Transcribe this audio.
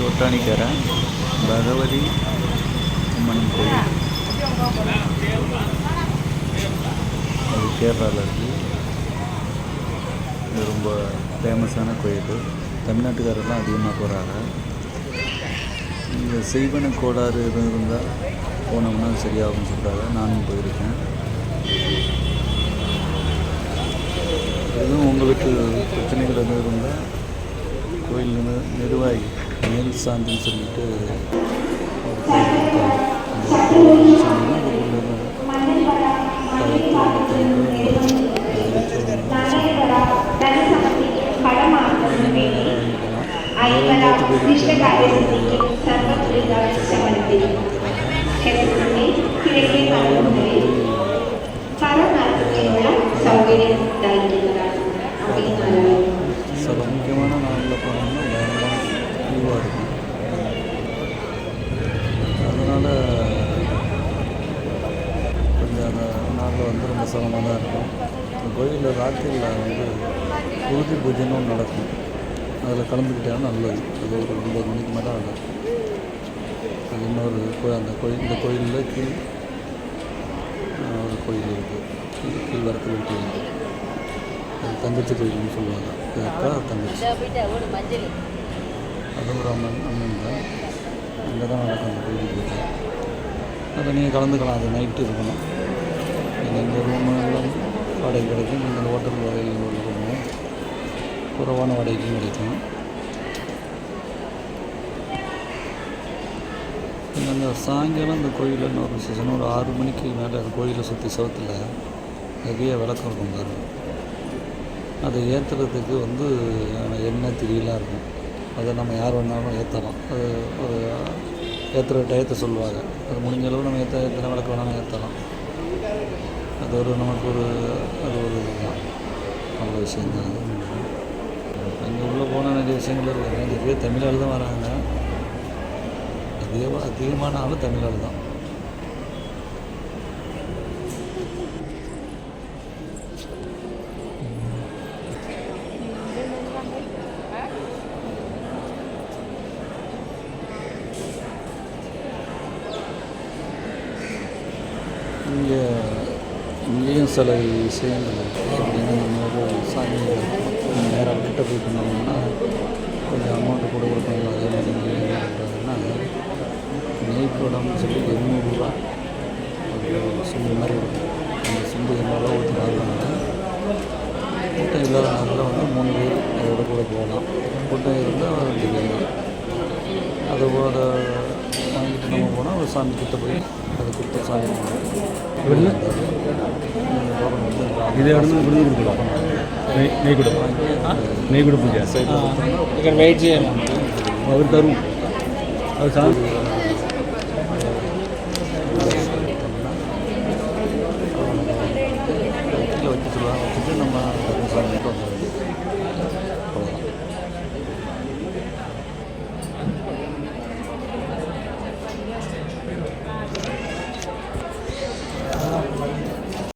தோட்டானிக்கரை பகவதி அம்மன் கோயில். இது கேரளாவில் இருக்குது இது ரொம்ப ஃபேமஸான கோயில். தமிழ்நாட்டுக்காரெல்லாம் அதிகமாக போகிறாங்க இங்கே செய்வன கோளாறு எதுவும் இருந்தால் போனோம்னா சரியாகும்னு சொல்கிறாங்க நானும் போயிருக்கேன். எதுவும் உங்கள் வீட்டு பிரச்சனைகள் எதுவும் இருந்தால் கோயில் நிர்வாகி மேல் சாந்தின்னு சொல்லிட்டு ஒரு க்யூவாக இருக்கும் அதனால் கொஞ்சம் அந்த நாளில் வந்து ரொம்ப சிரமமாக தான் இருக்கும் இந்த கோயிலில் ராத்திரியில் வந்து உறுதி பூஜைன்னு ஒன்று நடக்கும். அதில் கலந்துக்கிட்டாலும் நல்லது. அது ஒரு ஒன்பது மணிக்கு மேலே ஆகும் அது இன்னொரு கோயில் அந்த கோயில் இந்த கோயிலில் கீழ் ஒரு கோயில் இருக்குது கீழ் கீழ் வரத்தில் கோயில் அது தங்கச்சி கோயில்னு சொல்லுவாங்க. தங்கச்சி. அதுவும் அம்மன் தான் அங்கே தான் நடக்கும் அந்த கோயிலுக்கு அதை நீங்கள் கலந்துக்கலாம் அது நைட்டு இருக்கணும். நீங்கள் இந்த ரூமெல்லாம் வாடகை கிடைக்கும். நீங்கள் ஹோட்டல் வகையில் உள்ள குறைவான வாடகைக்கும் கிடைக்கும். நீங்கள் அந்த சாயங்காலம் அந்த கோயிலில் இன்னொரு விசேஷம். ஒரு ஆறு மணிக்கு மேலே அந்த கோயிலை சுற்றி சவுத்தில் நிறைய விளக்கம் இருக்கும் பாருங்கள் அதை ஏற்றுறதுக்கு வந்து எண்ணெய் திரியெலாம் இருக்கும். அதை நம்ம யார் வேணாலும் ஏற்றலாம் அது ஒரு ஏற்றுற டயத்தை சொல்லுவாங்க. அது முடிஞ்ச அளவு நம்ம ஏற்ற எத்தனை விளக்கு வேணாலும் ஏற்றலாம் அது ஒரு நமக்கு ஒரு அது ஒரு இதுதான். நல்ல விஷயந்தான் அது அங்கே உள்ளே போனால் நிறைய விஷயங்கள் இருக்குது நிறைய தமிழால் தான் வராங்க. அதிகமாக அதிகமான ஆள் தமிழால் தான். இங்கே இங்கேயும் சில விஷயங்கள் இருக்குது எப்படின்னா நம்ம சாமி நேராக கிட்ட போய் பண்ணோம்னா கொஞ்சம் அமௌண்ட்டு கூட கொடுப்பாங்க அதே மாதிரி இங்கே என்ன பண்ணுறாங்கன்னா நெய்க்குடம்னு சொல்லி எண்ணூறுரூவா ஒரு சுண்டு மாதிரி இருக்கும். அந்த சுண்டு எண்ணூறுரூவா ஊற்றி வாங்குவாங்க கூட்டம் இல்லாத நேரத்தில் வந்து மூணு பேர் அதோட கூட போகலாம். கூட்டம் இருந்தால் அது பேர் அதை அதை வாங்கிட்டு நம்ம போனால் ஒரு சாமி கிட்ட போய் அதை கொடுத்து சாமி வெளில ఇదే గుడి కూడా నెయ్యి కూడా నెయ్యి కూడా పూజ ఇక్కడ వెయిట్ చేయము అవి తరు అవి చాలా நம்ம